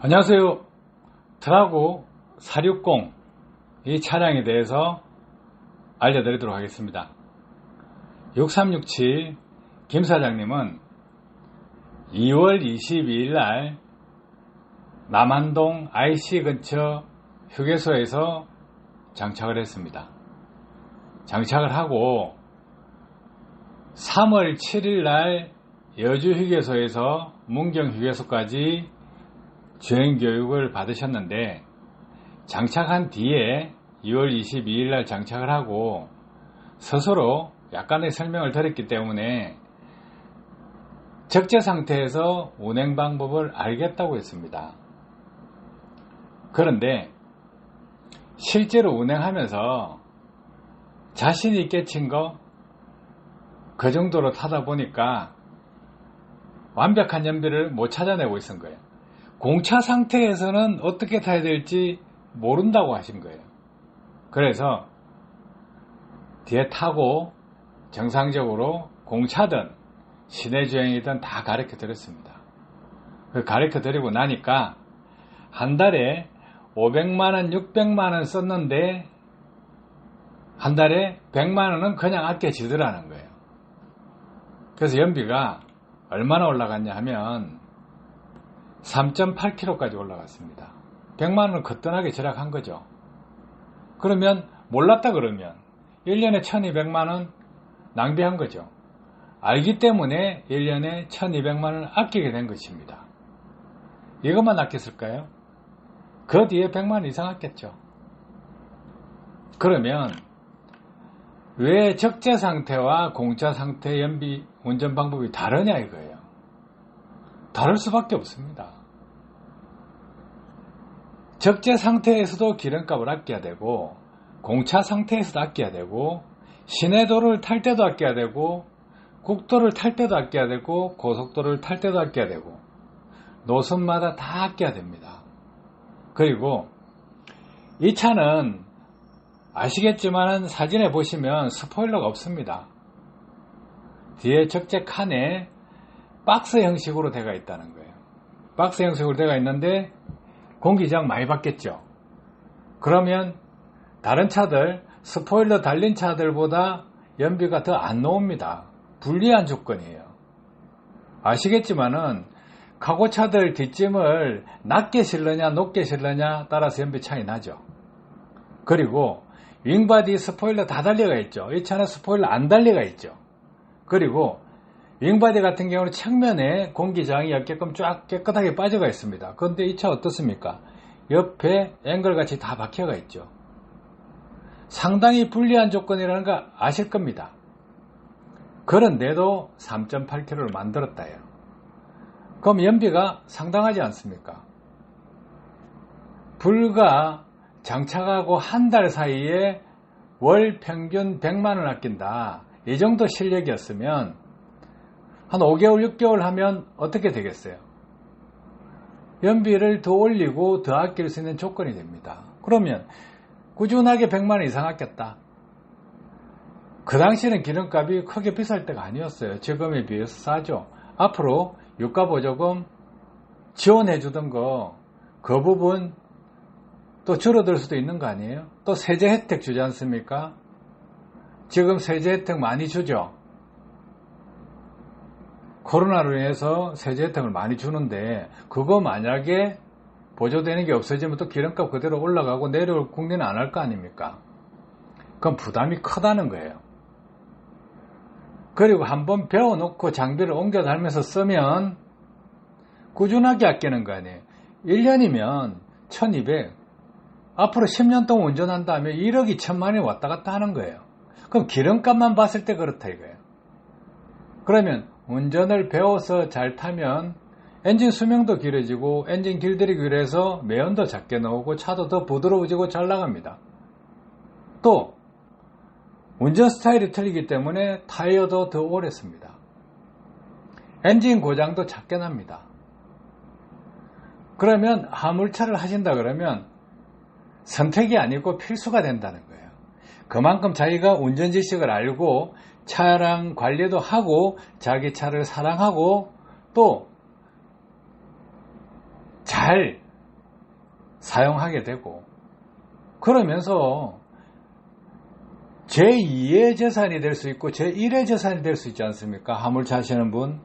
안녕하세요. 트라고 460 이 차량에 대해서 알려드리도록 하겠습니다. 6367 김 사장님은 2월 22일 날 남한동 IC 근처 휴게소에서 장착을 했습니다. 장착을 하고 3월 7일 날 여주 휴게소에서 문경 휴게소까지 주행 교육을 받으셨는데 장착한 뒤에 2월 22일 날 장착을 하고 스스로 약간의 설명을 드렸기 때문에 적재 상태에서 운행 방법을 알겠다고 했습니다. 그런데 실제로 운행하면서 자신이 있게 친 거 그 정도로 타다 보니까 완벽한 연비를 못 찾아내고 있은 거예요. 공차 상태에서는 어떻게 타야 될지 모른다고 하신 거예요. 그래서 뒤에 타고 정상적으로 공차든 시내 주행이든 다 가르쳐 드렸습니다. 그 가르쳐 드리고 나니까 한 달에 500만원, 600만원 썼는데 한 달에 100만원은 그냥 아껴지더라는 거예요. 그래서 연비가 얼마나 올라갔냐 하면 3.8kg까지 올라갔습니다. 100만원은 거뜬하게 절약한 거죠. 그러면 몰랐다 그러면 1년에 1200만 원 낭비한 거죠. 알기 때문에 1년에 1200만 원을 아끼게 된 것입니다. 이것만 아꼈을까요? 그 뒤에 100만 원 이상 아꼈죠. 그러면 왜 적재 상태와 공짜 상태 연비 운전 방법이 다르냐 이거예요. 다를 수밖에 없습니다. 적재 상태에서도 기름값을 아껴야 되고 공차 상태에서도 아껴야 되고 시내도를 탈 때도 아껴야 되고 국도를 탈 때도 아껴야 되고 고속도로를 탈 때도 아껴야 되고 노선마다 다 아껴야 됩니다. 그리고 이 차는 아시겠지만 사진에 보시면 스포일러가 없습니다. 뒤에 적재 칸에 박스 형식으로 되어 있다는 거예요. 박스 형식으로 되어 있는데 공기장 많이 받겠죠. 그러면 다른 차들 스포일러 달린 차들보다 연비가 더 안 나옵니다. 불리한 조건이에요. 아시겠지만은 카고차들 뒷짐을 낮게 실느냐 높게 실느냐 따라서 연비 차이 나죠. 그리고 윙바디 스포일러 다 달려가 있죠. 이 차는 스포일러 안 달려가 있죠. 그리고 윙바디 같은 경우는 측면에 공기장이 옅게끔 쫙 깨끗하게 빠져가 있습니다. 그런데 이 차 어떻습니까? 옆에 앵글같이 다 박혀가 있죠. 상당히 불리한 조건이라는 거 아실 겁니다. 그런데도 3.8km를 만들었다요. 그럼 연비가 상당하지 않습니까? 불과 장착하고 한 달 사이에 월 평균 100만원 아낀다. 이 정도 실력이었으면 한 5개월, 6개월 하면 어떻게 되겠어요? 연비를 더 올리고 더 아낄 수 있는 조건이 됩니다. 그러면 꾸준하게 100만 원 이상 아꼈다. 그 당시에는 기름값이 크게 비쌀 때가 아니었어요. 지금에 비해서 싸죠. 앞으로 유가보조금 지원해 주던 거, 그 부분 또 줄어들 수도 있는 거 아니에요? 또 세제 혜택 주지 않습니까? 지금 세제 혜택 많이 주죠? 코로나로 인해서 세제 혜택을 많이 주는데 그거 만약에 보조되는 게 없어지면 또 기름값 그대로 올라가고 내려올 국리는 안 할 거 아닙니까? 그럼 부담이 크다는 거예요. 그리고 한번 배워놓고 장비를 옮겨 달면서 쓰면 꾸준하게 아끼는 거 아니에요. 1년이면 1200, 앞으로 10년 동안 운전한다면 1억 2천만이 왔다 갔다 하는 거예요. 그럼 기름값만 봤을 때 그렇다 이거예요. 그러면 운전을 배워서 잘 타면 엔진 수명도 길어지고 엔진 길들이기 위해서 매연도 작게 나오고 차도 더 부드러워지고 잘 나갑니다. 또 운전 스타일이 틀리기 때문에 타이어도 더 오래 씁니다. 엔진 고장도 작게 납니다. 그러면 화물차를 하신다 그러면 선택이 아니고 필수가 된다는 거예요. 그만큼 자기가 운전 지식을 알고 차량 관리도 하고 자기 차를 사랑하고 또 잘 사용하게 되고 그러면서 제2의 재산이 될 수 있고 제1의 재산이 될 수 있지 않습니까? 화물차 하시는 분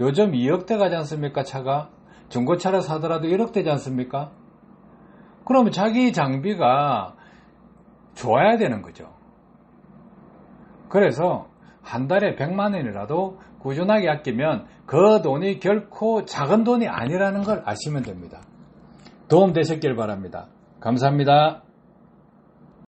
요즘 2억대 가지 않습니까? 차가 중고차를 사더라도 1억대지 않습니까? 그러면 자기 장비가 좋아야 되는 거죠. 그래서 한 달에 100만 원이라도 꾸준하게 아끼면 그 돈이 결코 작은 돈이 아니라는 걸 아시면 됩니다. 도움 되셨길 바랍니다. 감사합니다.